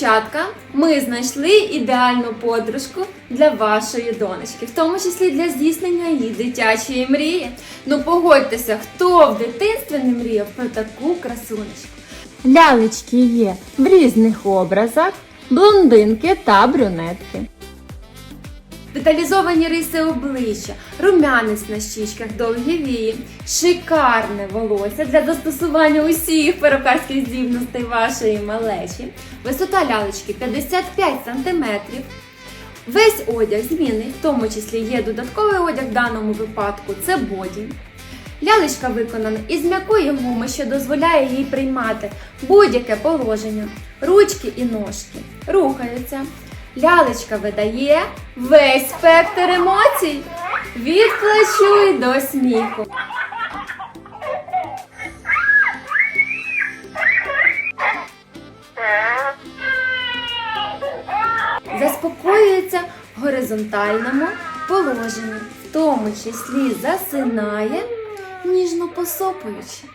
Дівчатка, ми знайшли ідеальну подружку для вашої донечки, в тому числі для здійснення її дитячої мрії. Ну погодьтеся, хто в дитинстві не мріяв про таку красунечку. Лялечки є в різних образах, блондинки та брюнетки. Деталізовані риси обличчя, рум'янець на щічках, довгі вії, шикарне волосся для застосування усіх перукарських здібностей вашої малечі, висота лялечки 55 см. Весь одяг змінний, в тому числі є додатковий одяг в даному випадку це боді. Лялечка виконана із м'якої гуми, що дозволяє їй приймати будь-яке положення. Ручки і ножки рухаються. Лялечка видає весь спектр емоцій від плачу й до сміху. Заспокоюється в горизонтальному положенні, в тому числі засинає, ніжно посопуючи.